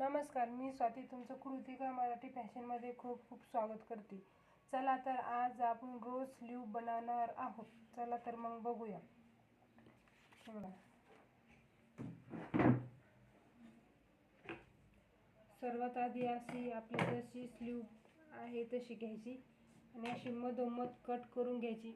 नमस्कार मी स्वाती. तुमचं कृतिका मराठी फॅशनमध्ये खूप खूप स्वागत करते. चला तर आज आपण रोज स्लीव बनवणार आहोत. चला तर मग बघूया. सर्वात आधी अशी आपली जशी स्लीव आहे तशी घ्यायची आणि अशी मधोमध कट करून घ्यायची.